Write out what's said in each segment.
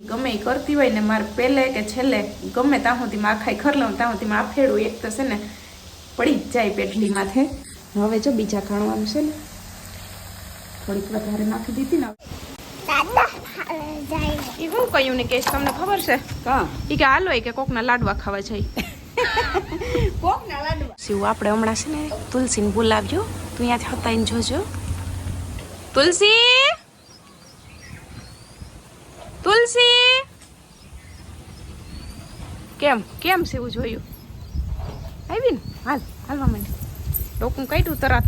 ગમે એ કરતી હોય ને મારે પહેલે કે છેલ્લે ગમે ત્યાં સુધી માં આખાઈ ખર લઉં ત્યાં સુધી માં આફેડું એક તો છે ને પડી જ જાય પેટલી માથે. હવે જો બીજા ખાણવાનું છે ને થોડીક વધારે નાખી દીધી ને. એ હું કહ્યું ને કે તમને ખબર છે? એ કે હાલો કે કોકના લાડવા ખાવા જાય કોક લાડવા? શિવ આપણે હમણાં છે ને તુલસીને બોલાવ્યો તું અહીંયાથી હતાઈને જોજો. તુલસી! તુલસી? કેમ કેમ એવું જોયું? આવી ને? હાલ હાલવા માંડી ડોકું કાઢ્યું તરત.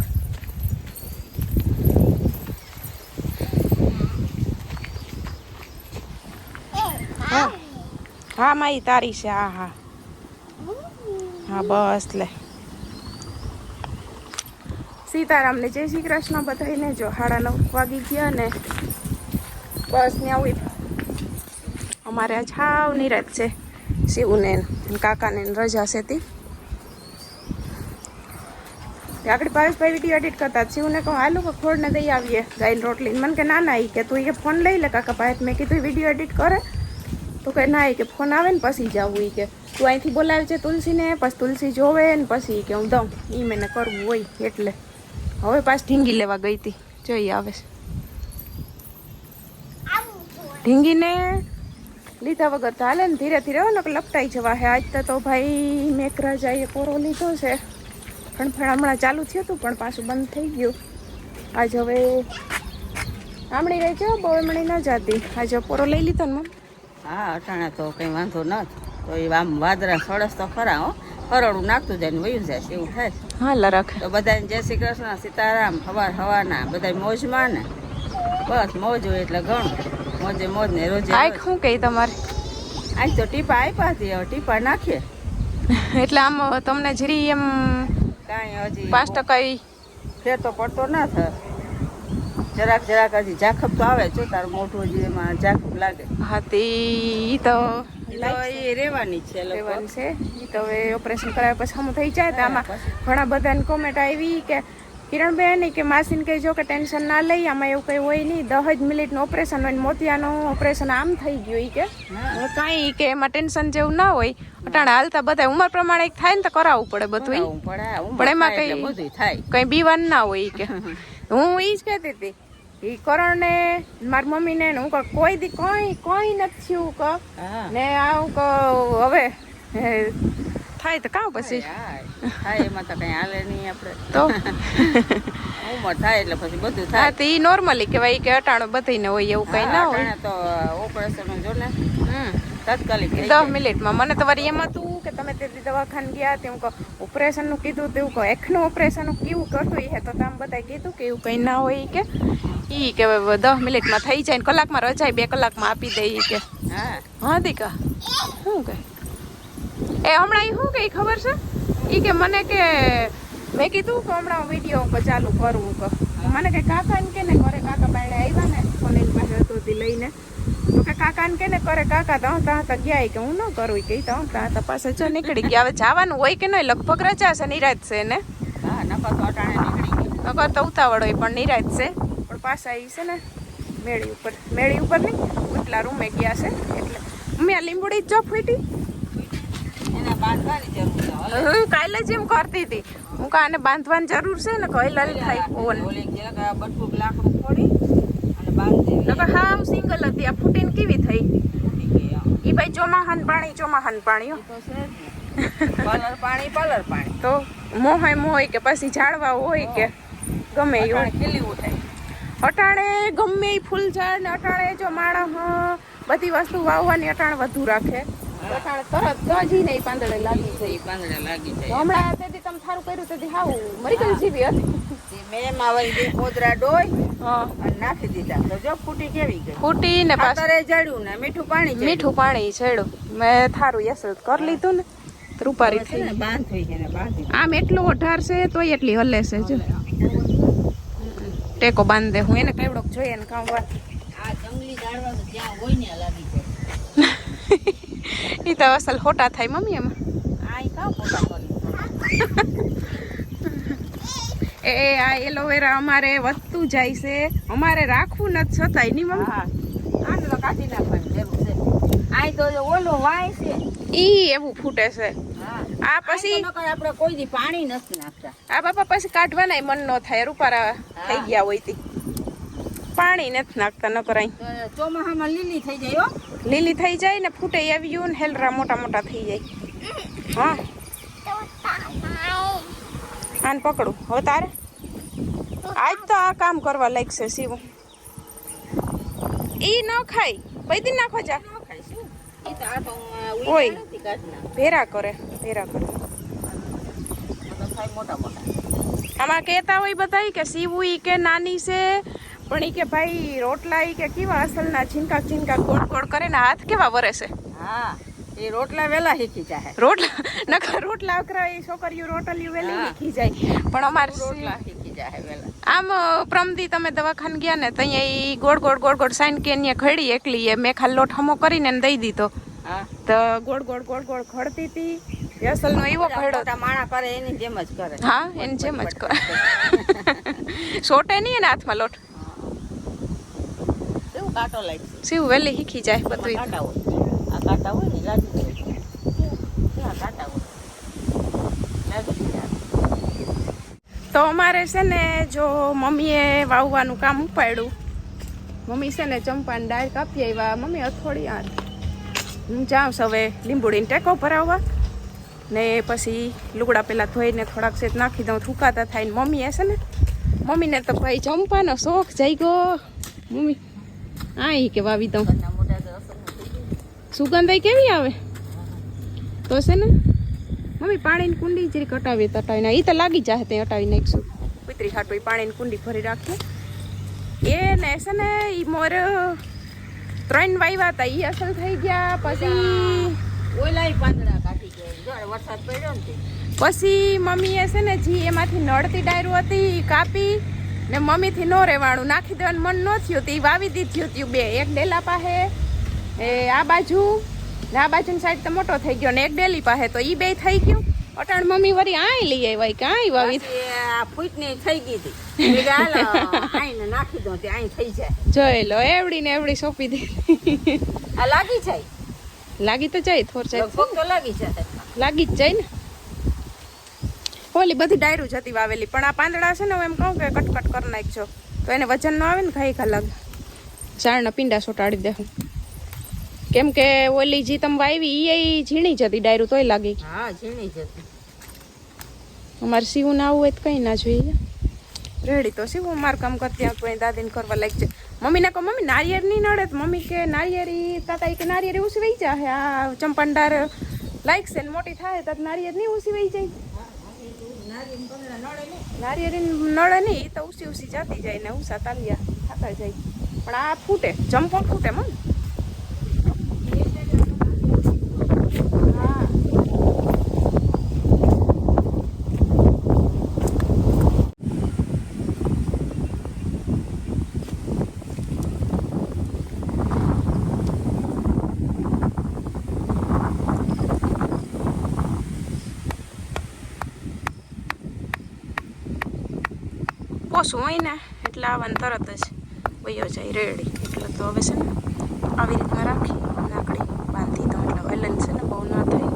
હા માઈ તારી છે, હા હા. હા, બસ, લે. સીતારામને જય શ્રી કૃષ્ણ બધાને જો સાડા નવ વાગી ગયા ને. બસ ને આવી અમારે આજ હાવ નિરાત છે. શિવને કાકાને રજા છે તી. આગળ ભાવેશભાઈ વીડિયો એડિટ કરતા શિવને કહું હાલો કે ખોડને દઈ આવીએ ગાયને રોટલી મને કે ના ના કે તું એ ફોન લઈ લે કાકા ભાઈ. મેં કીધું વીડિયો એડિટ કરે. તો કે ના કે ફોન આવે ને પછી જવું એ કે. તું અહીંથી બોલાવે છે તુલસીને પછી તુલસી જોવે ને પછી કે હું દઉં. ઈ મને કરવું હોય એટલે. હવે પાછી ઢીંગી લેવા ગઈ હતી જોઈ આવે છે. ઢીંગીને લીધા વગર તો હાલે ને ધીરે ધીરે હો ને લપટાઈ જવા હે. આજ તો ભાઈ મેઘરાજાએ કોરો લીધો છે. પણ પણ હમણાં ચાલુ થયું હતું પણ પાછું બંધ થઈ ગયું. આજ હવે આમણી રહી ગયો બહુ એમણી ન જાતી. આજે પોરો લઈ લીધો ને મમ હા અટાણે તો કંઈ વાંધો ન તો એ આમ વાદરા સળસ તો ખરા હો. હરડું નાખતું જાય ને વયું જાય એવું થાય હા લરખ તો બધાને જય શ્રી કૃષ્ણ સીતારામ હવાર હવાના બધા મોજમાં ને. બસ મોજ હોય એટલે ઘણું. મોજે મોજ ને રોજે આંખ શું કહી તમારે? આજ તો ટીપા આપ્યા હતી ટીપા નાખીએ એટલે આમ તમને જરી એમ કાંઈ હજી પાંચ ટકા ફેર તો પડતો ના થાય. જરાક જરાક હજી જાખબ તો આવે જો તારું મોઢું હજી એમાં જાખબ લાગે. હા તે તો એ રેવાની છે લોકો છે. ઈ તો હવે ઓપરેશન કરાવ્યા પછી હમ થઈ જાય. તો આમાં. ઘણા બધાને કોમેન્ટ આવી કે કિરણબેન કે માસીને કહેજો કે ટેન્શન ના લઈ આમાં એવું કંઈ હોય નહીં. દહજ જ મિનિટનું ઓપરેશન હોય ને મોતિયાનું ઓપરેશન આમ થઈ ગયું ઈ કે. કાંઈ કે એમાં ટેન્શન જેવું ના હોય. અટાણે હાલતા બધા ઉંમર પ્રમાણે થાય ને તો કરાવવું પડે બધું પણ એમાં કઈ- થાય. કઈ બીવાન ના હોય કે. હું. ઈ જ કહેતી હતી ઈ કરણ ને મારી મમ્મી ને હું કહું, કોઈ દી કોઈ કોઈ નથી થયું ક ને આવું ક હવે થાય તો કાં પછી. થાય એમાં તો કઈ હાલે નહીં આપણે. તો? ઉંમર થાય એટલે પછી બધું થાય. તો એ નોર્મલી કહેવાય કે અટાણું બધાને હોય એવું કઈ ના હોય. અટાણે તો ઓપરેશન જો ને તાત્કાલિક દસ મિનિટમાં. મને તો વળી એમ હતું કે તમે તે દવાખાને ગયા તે હું કહું ઓપરેશનનું કીધું તેવું કહું. એકનું ઓપરેશન કેવું કરતું એ તો તમે બધાએ કીધું કે એવું કંઈ ના હોય કે. એ કે દસ મિનિટમાં થઈ જાય ને કલાકમાં રજાય બે કલાકમાં આપી દે કે. હા. હા દીકા. શું કે એ હમણાં એ શું કે ઈ ખબર છે? એ કે મને કે મેં કીધું કે હમણાં વીડિયો ઉપર ચાલુ કરું કે. મને કે કાકા ને કે ને ઘરે કાકા બાયણે આવ્યા ને ફોન એની પાસે હતો લઈને. તો કે કાકા ને કે ને કરે કાકા તો ત્યાં તો ગયા કે હું ન કરું કે તો ત્યાં તો પાસે જો નીકળી ગયા. હવે જવાનું હોય કે નહીં લગભગ રજા છે નિરાજ છે ને. હા નકર તો અટાણે નીકળી ગઈ નકર તો ઉતાવળ હોય પણ નિરાજ છે. પણ પાછા એ છે ને મેળી ઉપર મેળી ઉપર નહીં એટલા રૂમે ગયા છે એટલે. મેં લીંબુડી જ જો ફૂટી એને બાંધવાની જરૂર છે હલે. હું કાલે જ એમ કરતી હતી. હું કા આને બાંધવાની જરૂર છે ને? કઈ લલ થાય ઓલી. આ બટકું લાકડું ફોડી અને બાંધી. દેવી. હા હું સિંગલ હતી. આ ફૂટીને કેવી થઈ? ઈ ભાઈ ચોમાહાન પાણી ચોમાહાન પાણી. પલર પાણી પલર પાણી. તો મોહાય મોય કે પછી ઝાડવા હોય કે ગમે એ હોય. અટાણે ખીલી ઉઠે અટાણે ગમે ફૂલ ઝાડ ને અટાણે જો માણસ બધી વસ્તુ વાવવાની અટાણે વધુ રાખે. તો અટાણે તરત જ નહીં પાંદડે લાગી જાય. પાંદડા લાગી તો જાય. હમણાં તેથી તમે સારું કર્યું તેથી હાવ મરી જેવી હતી. મેં એમાં વળી કોદરા ડોય હા. અને નાખી દીધા. તો જો ફૂટી કેવી ગઈ. ફૂટી ને પાછું ખાતરે જડ્યું ને મીઠું પાણી મીઠું પાણી છેડું મેં થારું યસ કરી લીધું ને તો રૂપારી થઈ ને બાંધ થઈ ગયા બાંધી આમ એટલો અઢાર છે તોય એટલી હલે છે જો. ટેકો બાંધે હું એને કેવડોક જોઈએ ને કામ વાત. આ જંગલી ઝાડવા ત્યાં જ્યાં હોય ને લાગી એ તો અસલ ખોટા થાય મમ્મી એમાં. આ એ આ એલોવેરા અમારે વધતું જાય છે. અમારે રાખવું નથી છતાંય નહીં મમ્મી? આને તો કાઢી નાખવાની જરૂર છે. આય તો ઓલો વાય છે. ઈ એવું ફૂટે છે. આ પછી આપણે કોઈ દી પાણી નથી નાખતા. આ બાપા પછી કાઢવાના મન ન થાય રૂપારા થઈ ગયા હોય તી. પાણી નથી નાખતા ન કરાય ચોમાસામાં લીલી થઈ જાય હો. લીલી થઈ જાય ને ફૂટે આવ્યું ને હેલરા મોટા મોટા થઈ જાય. હા. આને પકડું. હવે તારે? આજ તો આ કામ કરવા લાગશે શિવ. ઈ ન ખાય. પૈદી નાખો જા. ઓય. ભેરા કરે ભેરા કરે. આમાં કહેતા હોય બધા કે શિવ ઈ કે નાની છે પણ એ કે ભાઈ રોટલા એ કે કેવા અસલના છીનકા છીનકા ગોળ ગોળ કરે ને હાથ કેવા વરે છે? હા એ રોટલા વેલા શીખી જાય રોટલા નકર રોટલા અકરા એ છોકરીઓ રોટલીઓ વેલી શીખી જાય. પણ અમારે રોટલા શીખી જાય વેલા. આમ પ્રમદી તમે દવાખાને ગયા ને તો અહીંયા ગોળ ગોળ ગોળ ગોળ સાઈન કે અહીંયા ખડી એકલી એ મેં ખાલી લોટ હમો કરીને દઈ દીધો. હા. તો ગોળ ગોળ ગોળ ગોળ ખડતી હતી વ્યસલ અસલનો એવો ખડો માણા કરે એની જેમ જ કરે. હા એને જેમ જ કરે. સોટે નહીં એને હાથમાં લોટ? કાંટો લાગશે શિવ વહેલી શીખી જાય બધું કાંટા હોય. આ કાંટા હોય ને લાગી જાય કાંટા હોય? લાગી તો અમારે છે ને જો મમ્મીએ વાવવાનું કામ ઉપાડ્યું. મમ્મી છે ને ચંપાને ડાળ કાપી આવ્યા મમ્મી અથોડી આ હું જાઉં હવે લીંબુડીને ટેકો ભરાવવા. ને પછી લુગડા પહેલાં ધોઈને થોડાક સેત નાખી દઉં. થૂકાતા થાય ને મમ્મી છે ને મમ્મીને તો ભાઈ ચંપાનો શોખ જઈ ગયો મમ્મી આ એ કે વાવી દઉં સુગંધ કેવી આવે? તો છે ને મમ્મી પાણીની કુંડી જરી કટાવી તટાવીને એ તો લાગી જાય તે હટાવી નાખીશું કુતરી એ પાણીની કુંડી ભરી રાખીએ એ ને છે ને એ મોર ત્રણ વાવ્યા હતા એ અસલ થઈ ગયા પછી ઓલાય પાંદડા કાઢી ગયા જો વરસાદ પડ્યો ને પછી મમ્મીએ છે ને જી એમાંથી નળતી ડાયરું હતી એ કાપી ને મમ્મીથી નો રહેવાનું નાખી દેવાનું મન ન થયું તે વાવી દીધું હતું બે. એક ડેલા પાસે એ આ બાજુ ને આ બાજુની સાઈડ તો મોટો થઈ ગયો ને એક ડેલી પાસે તો ઈ બે થઈ ગયું. અટાણ મમ્મી વળી આય લઈ આવી કાંઈ વાવી ફૂટની થઈ ગઈ હતી. નાખી દો તે આઈ થઈ જાય. જોઈ લો એવડી ને એવડી સોંપી દીધી આ લાગી જાય? લાગી તો જાય થોર જાય. તો લાગી જાય. લાગી જ જાય ને. ઓલી બધી ડાયરું જતી વાવેલી. પણ આ પાંદડા છે ને હું એમ કહું કે કટકટ કરી નાખજો. તો એને વજન ન આવે ને ખાઈ અલગ ઝાડના પીંડા સોટાડી દેવું કેમ કે ઓલી જી તમે વાવી એ ઝીણી જતી ડાયરું તોય લાગી. હા ઝીણી જતી અમારે સીવું ના આવવું હોય તો કંઈ ના જોઈએ. રેડી તો સીવું મારું કામ કરતી કોઈ દાદીને કરવા લાગી છે. મમ્મીને કહો મમ્મી નારિયેળ નહીં નડે તો મમ્મી કે નારિયેળી તાતા કે નારિયેરી ઉસી વહી જાય આ ચંપંડાર લાગશે ને મોટી થાય તો નારિયેળ નહીં ઉસી વહી જાય. નારિયેળી નળે નહીં. એ તો ઉસી ઉસી જાતી જાય ને ઉષા તાલિયા ખાતા જાય. પણ આ ફૂટે ચંપો ફૂટે મમ હોય ને એટલે આવવાનું તરત જ વયો જાય રેડી. એટલે તો હવે છે ને આવી રીતના રાખી નાકડી બાંધી દઉં એટલે હલન છે ને બહુ ના થાય.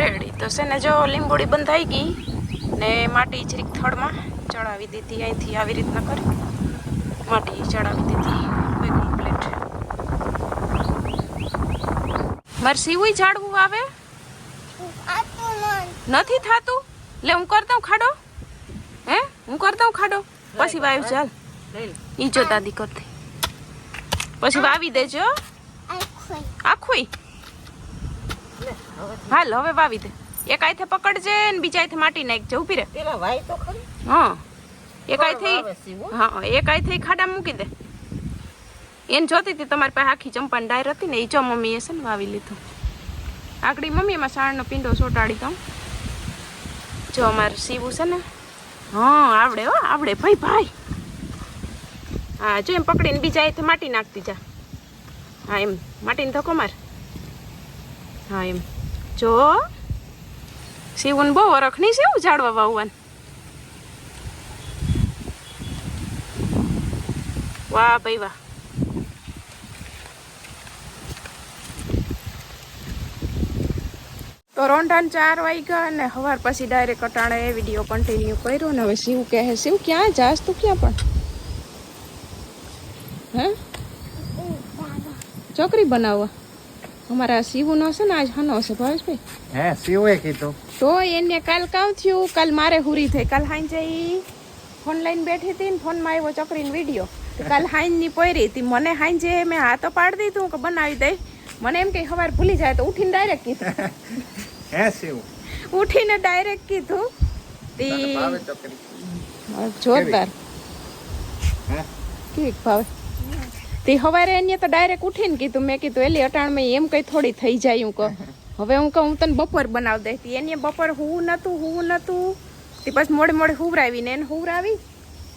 રેડી. તો છે ને જો લીંબોડી બંધાઈ ગઈ ને માટી જરીક થળમાં ચડાવી દીધી અહીંથી આવી રીતના કરી. માટી ચડાવી દીધી. હવે કમ્પ્લીટ મારે સીવું ઝાડવું આવે? નથી થાતું? લે હું કરતા હું ખાડો? હે? હું કરતા હું ખાડો? પછી વાવ ચાલ ઈ જો દાદી કરતી. પછી વાવી દેજો આખું હાલ હવે વાવી દે. એક આઈથે પકડજે ને બીજા આઈથે માટી નાખજે ઊભી રે. પેલા વાય તો ખરી. હા. એક આઈથે હા એક આઈથે ખાડા મૂકી દે. એને જોતી હતી તમારી પાસે આખી ચંપાની ડાયર હતી ને એ જો મમ્મીએ છે ને વાવી લીધું. આગળ મમ્મી એમાં સાણનો પિંડો સોટાડી દઉં. જો અમારે સીવું છે ને? હા, આવડે હો, આવડે. ભાઈ ભાઈ. હા, જો એમ પકડીને બીજા આઈથે માટી નાખતી જા. હા, એમ. માટીને ધક્કો માર. હા, એમ. જો. સીવું બહુ વરખ નહીં છે એવું ઝાડવા વાવવાનું. વાહ, ભાઈ, વાહ. તો રોંઢાન ચાર વાગ્યા અને સવાર પછી ડાયરેક્ટ અટાણે વીડિયો કન્ટિન્યુ કર્યો ને હવે શિવ કહે શિવ ક્યાં જાસ તું ક્યાં પણ? હે? ચોકરી બનાવવા અમારા શિવનો છે ને આજ હનો છે ભાવેશભાઈ. હે શિવે કીધું. તો એને કાલ કાવ થયું કાલ મારે હુરી થઈ. કાલ હાંજે ફોન લઈને બેઠી હતી ને ફોનમાં આવ્યો ચોકરીનો વીડિયો કાલ હાંજની પોયરી હતી. મને હાંજે મેં હાથો પાડી દીધું કે બનાવી દઈ મને એમ કે સવાર ભૂલી જાય તો ઉઠીને ડાયરેક્ટ કીધું. હે શિવ? ઉઠીને ડાયરેક્ટ કીધું તી. જોરદાર. કેવી ભાવે? તે હવારે એને તો ડાયરેક્ટ ઉઠીને કીધું મેં કીધું એલી અટાણમાં એમ કઈ થોડી થઈ જાય હું કહું. હવે હું કહું હું તને બપોર બનાવી દઈ હતી એને બપોર હું નતું હું નતું તે પછી મોડે મોડે હુવરાવીને એને હુવરાવી.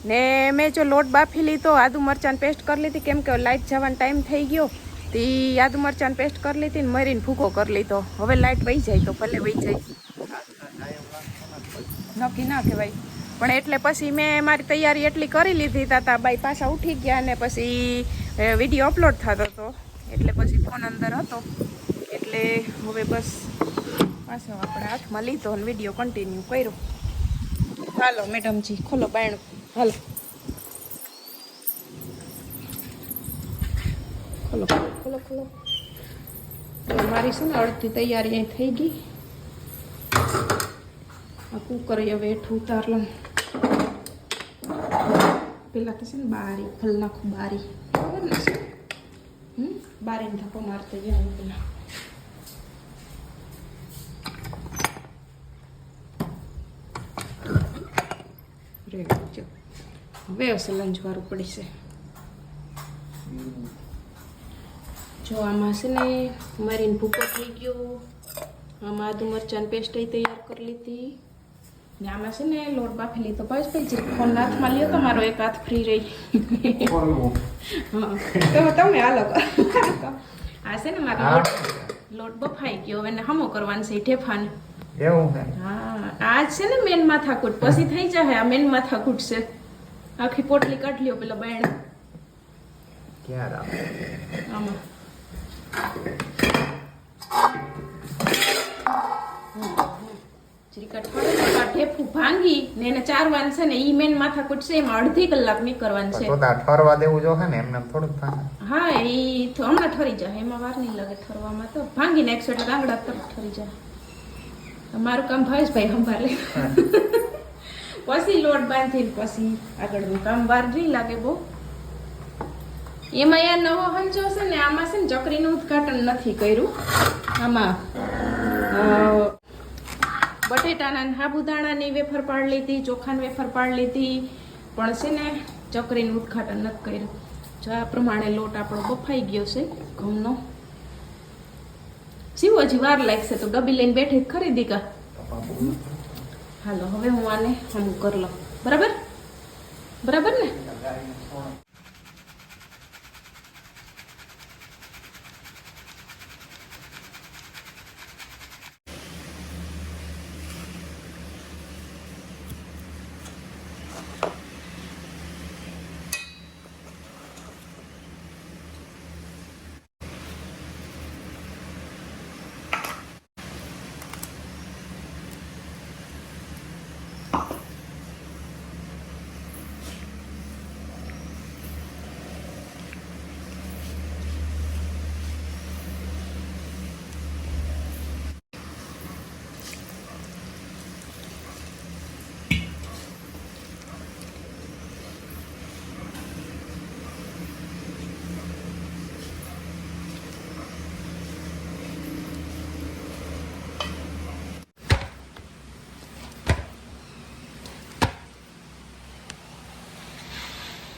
ને મેં જો લોટ બાફી લીધો આદુ મરચાં પેસ્ટ કરી લીધી કેમ કે લાઇટ જવાનો ટાઈમ થઈ ગયો. તે આદુ મરચાં પેસ્ટ કરી લીધી ને મરીને ભૂકો કરી લીધો. હવે લાઇટ વહી જાય તો ભલે વહી જાય. નક્કી ના કહેવાય. પણ એટલે પછી મેં મારી તૈયારી એટલી કરી લીધી તાતા બાઈ પાછા ઉઠી ગયા ને પછી વીડિયો અપલોડ થતો હતો એટલે પછી ફોન અંદર હતો. એટલે હવે બસ પાછો આપણે હાથમાં લીધો અને વીડિયો કન્ટિન્યુ કર્યો. હાલો મેડમજી, ખોલો બાયણું. હાલો. ખોલો ખોલો ખોલો તો મારી છે ને અડધી તૈયારી અહીં થઈ ગઈ. આ કુકર હવે હેઠું ઉતાર લઉં. પેલા તો છે ને બારી ખોલ નાખું બારી. ખબર ને? હમ? બારીને ધક્કો મારતો જાય પેલા. હવે જો હવે અસલ લંજવાળું જો આમાં છે ને મારીને ભૂકો થઈ ગયો. આમાં આદુ મરચાંની પેસ્ટ તૈયાર કરી લીધી. ને આમાં છે ને લોટ બાફી લીધો. બસ ભાઈ જે ફોન હાથમાં લ્યો તમારો એક હાથ ફ્રી રહી. હા. તો તમે હાલો. આ છે ને મારો લોટ. લોટ બફાઈ ગયો. હવે હમો કરવાનું છે ઢેફાને. એવું હા. આ છે ને મેન માથાકૂટ. પછી થઈ જાય આ મેન માથાકૂટ છે. આખી પોટલી કાઢ લ્યો પેલા બાયણ. ક્યાં આમાં. આ ઠેફું ભાંગી ને એને ચારવાનું છે ને ઈ મેન માથાકૂટ છે એમાં અડધી કલાક નહીં કરવાનું છે. તો તો ઠરવા દેવું જો હે ને એમને થોડુંક થાય. હા ઈ તો હમણાં ઠરી જાય એમાં વાર નહીં લાગે ઠરવામાં તો. ભાંગીને નાખશો એટલે ગાંગડા તરત ઠરી જાય. મારું કામ ભાવેશભાઈ સંભાળે. પછી લોટ બાંધીને પછી આગળનું કામ વાર નહીં લાગે બહુ. એમાં યાર નવો હંચો છે ને, આમાં છે ને ચકરીનું ઉદઘાટન નથી કર્યું. આમાં બટેટાના સાબુદાણાની વેફર પાડ લીધી, ચોખાની વેફર પાડ લીધી, પણ છે ને ચકરીનું ઉદઘાટન નથી કર્યું. જો આ પ્રમાણે લોટ આપણો બફાઈ ગયો છે, ઘઉંનો. શિવ હજી વાર લાગશે, તો ડબ્બી લઈને બેઠી ખરીદી કા? હાલો, હવે હું આને હમ કરી લઉં. બરાબર? બરાબર ને?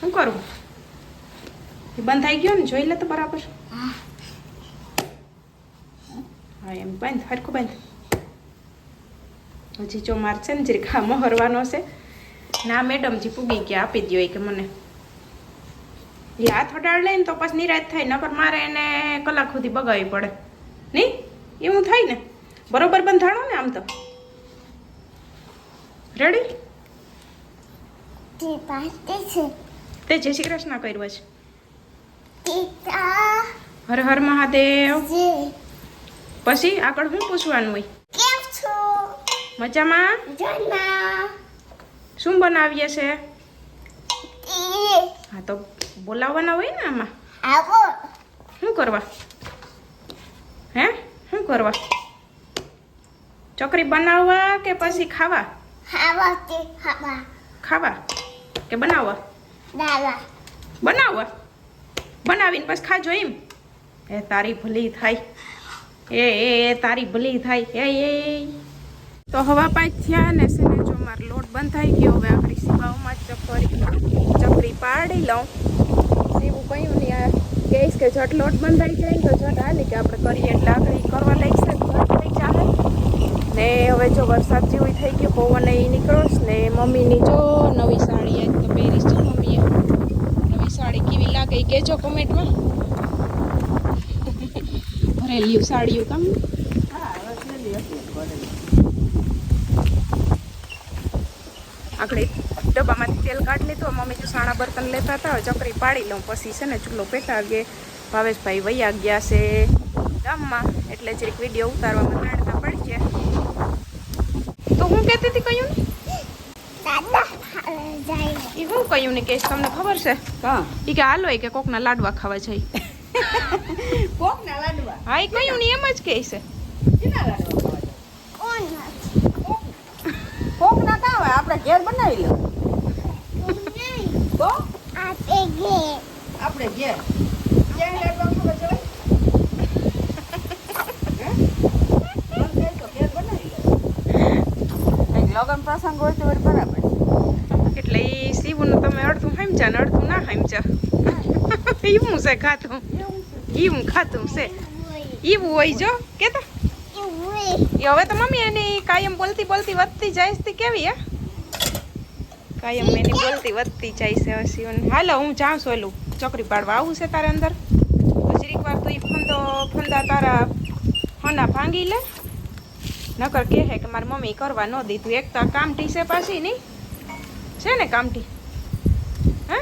શું કરું? એ બંધ થઈ ગયો ને જોઈ લે તો બરાબર. હા. એમ બંધ હરખું બંધ. હજી જો મારશે ને જરીક આ મહરવાનો છે. ના મેડમજી પૂગી ગયા આપી દો કે મને. એ હાથ અડાડ લઈને તો પછી નિરાશ થાય નકર મારે એને કલાક સુધી બગાવવી પડે. નહીં? એવું થાય ને? બરોબર બંધાણો ને આમ તો. રેડી તે પાસે છે. તે જય શ્રી કૃષ્ણ કર્યું છે હર હર મહાદેવ. પછી આગળ શું પૂછવાનું હોય? કે મજામાં? જન્મ શું બનાવીએ છે? હા તો બોલાવવાના હોય ને આમાં? આવો. શું કરવા? હે? શું કરવા? ચકરી બનાવવા કે પછી ખાવા? ખાવા કે બનાવવા? દાવા બનાવ. બનાવીને પછી ખાજો એમ. એ તારી ભલી થાય. એ એ એ, તારી ભલી થાય. એ એ તો હવા પાંચ થયા ને છે જો મારો લોટ બંધ થઈ ગયો, હવે આપણી સીમાઓમાં જ ચકરી ચકરી પાડી લઉં. સીવું કહ્યું નહીં આ કહીશ કે જટ લોટ બંધ થઈ જાય તો જટ હાલી કે આપણે કરીએ એટલે આગળ કરવા લાગશે થઈ જાય ને હવે જો વરસાદ જેવું થઈ ગયું, પવન એ નીકળોશ ને મમ્મીની જો નવી સાડી આજ તો નવી સાડી કેવી કહેજો કોમેન્ટમાં. ભરેલી સાડીઓ કામ. આપણે ડબ્બામાંથી તેલ કાઢી લીધું. મમ્મી જો સાણા બર્તન લેતા હતા. ચકરી પાડી લઉં. પછી છે ને ચૂલો પેટાવીએ ભાવેશભાઈ વૈયા ગયા છે ગામમાં. એટલે જરીક વીડિયો ઉતારવામાં તાણતા પડી છે તો હું કહેતી હતી કયું? ને દાદા. એ હું કયું ને કે તમને ખબર છે? એ કે હાલો કે કોકના લાડવા ખાવા જાય. કોકના લાડવા? હા એ કયું ને એમ જ કહે છે. ખાવા નથી કોકના કાં હોય આપણે ઘેર બનાવી લો તો આપે ગે આપણે ઘેર. ક્યાં લાડવા ખાવા જવાય? ઘેર લગન પ્રસંગ હોય તો બરાબર એટલે એ સીવું તમે અડધું સમજ્યા સમજ્યા એવું છે ખાતું એવું ખાતું છે એવું હોય જો કેતા એ હવે તો મમ્મી એની કાયમ બોલતી બોલતી વધતી જાય છે કેવી હે કાયમ એની બોલતી વધતી જાય છે હવે શિવન હાલો હું જાઉં છું એલું ચોકરી પાડવા આવું છે તારે અંદર જરીક વાર તું એ ફંદો ફંદા તારા હોના ભાંગી લે નકર કહે કે મારી મમ્મી કરવા ન દીધું એક તો કામટી છે પાછી નહીં છે ને કામટી હે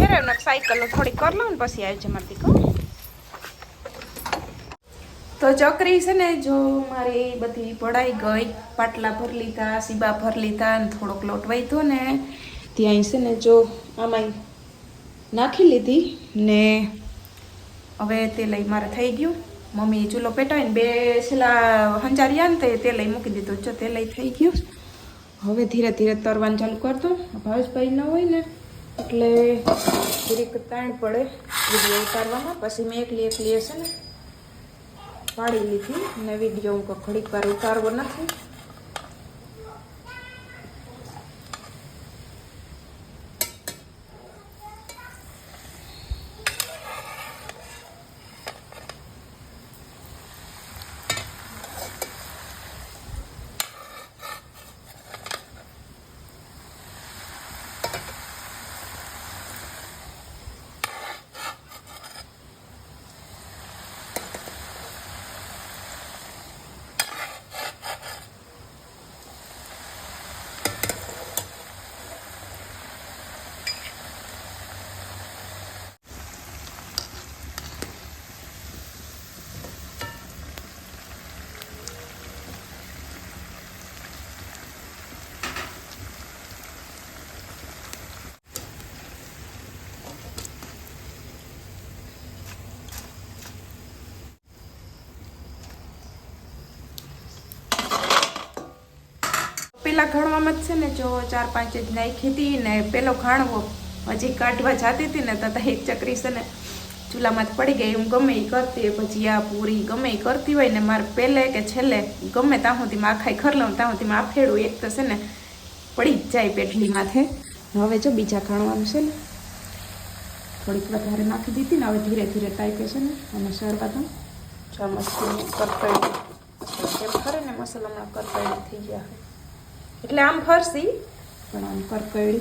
ફેરવ ને સાયકલ થોડી કર લઉં ને પછી આવી મારી દીકરો તો ચકરી છે ને, જો મારી બધી પડાઈ ગઈ, પાટલા ભર લીધા, સીબા ભર લીધા અને થોડોક લોટ વાઈતો ને ત્યાં છે ને જો આમાં નાખી લીધી ને હવે તે લઈ મારે થઈ ગયું. મમ્મી ચૂલો પેટાવીને બે છેલ્લા હંચારિયા ને તે લઈ મૂકી દીધું. જો તે લઈ થઈ ગયું. હવે ધીરે ધીરે તરવાનું ચાલુ કરતો ભાવેશભાઈ ન હોય ને એટલે થોડીક તાણ પડે વીડિયો ઉતારવામાં. પછી મેં એકલી એકલી હશે ને, પાડી લીધી. અને વીડિયો હું ઘડીક વાર ઉતારવો નથી. પેલા ઘણવામાં જ છે ને, જો ચાર પાંચ જ નાખી હતી ને પેલો ઘાણવો હજી કાઢવા જતી હતી ને, તો એક ચકરી છે ને ચૂલામાં જ પડી ગઈ. હું ગમે એ કરતી હોય ભજીયા પૂરી ગમે એ કરતી હોય ને, મારે પહેલે કે છેલ્લે ગમે ત્યાં સુધી માં આખાઈ ખર લઉં ત્યાં સુધી આફેડું એક તો છે ને પડી જ જાય પેટલી માથે. હવે જો બીજા ખાણવાનું છે ને, થોડીક વધારે નાખી દીધી ને, હવે ધીરે ધીરે તાઈપે છે ને, અને શરવા દઉં જો મસ્તી કરતા એમ ખરે ને મસાલામાં કરકડી થઈ ગયા. એટલે આમ ફરસી. પણ આમ કરકડી